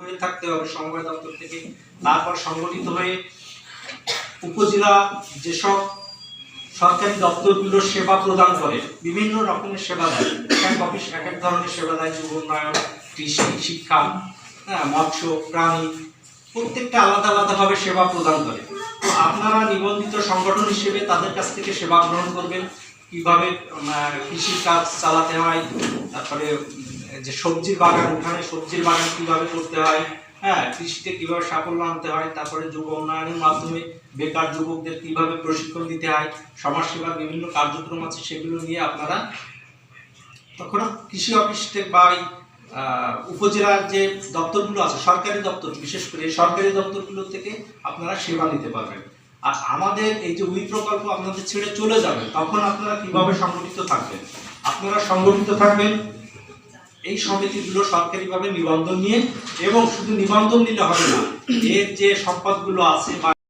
থাকতে হবে সমবায় দপ্তর থেকে। তারপর সংগঠিত হয়ে উপজেলা যেসব সরকারি দপ্তরগুলো সেবা প্রদান করে বিভিন্ন রকমের সেবা দেয়। অফিস এক এক ধরনের সেবা দেয় যুব উন্নয়ন কৃষি শিক্ষা হ্যাঁ মৎস্য প্রাণী প্রত্যেকটা আলাদা আলাদাভাবে সেবা প্রদান করে। তো আপনারা নিবন্ধিত সংগঠন হিসেবে তাদের কাছ থেকে সেবা গ্রহণ করবেন। কীভাবে উম, আহ, কৃষির কাজ চালাতে হয় তারপরে যে সবজির বাগান, ওখানে সবজির বাগান কীভাবে করতে হয় হ্যাঁ কৃষিতে কীভাবে সাফল্য আনতে হয়, তারপরে যুব উন্নয়নের মাধ্যমে বেকার যুবকদের কীভাবে প্রশিক্ষণ দিতে হয়, সমাজসেবার বিভিন্ন কার্যক্রম আছে, সেগুলো নিয়ে আপনারা তখন কৃষি অফিস থেকে বা উপজেলার যে দপ্তরগুলো আছে, সরকারি দপ্তর, বিশেষ করে সরকারি দপ্তরগুলো থেকে আপনারা সেবা নিতে পারবেন। আর আমাদের এই যে উই প্রকল্প আপনাদের ছেড়ে চলে যাবে, তখন আপনারা কীভাবে সংগঠিত থাকবেন? আপনারা সংগঠিত থাকবেন এই সমিতিগুলো সরকারিভাবে নিবন্ধন নিয়ে এবং শুধু নিবন্ধন নিলে হবে না, এর যে সম্পদগুলো আছে বা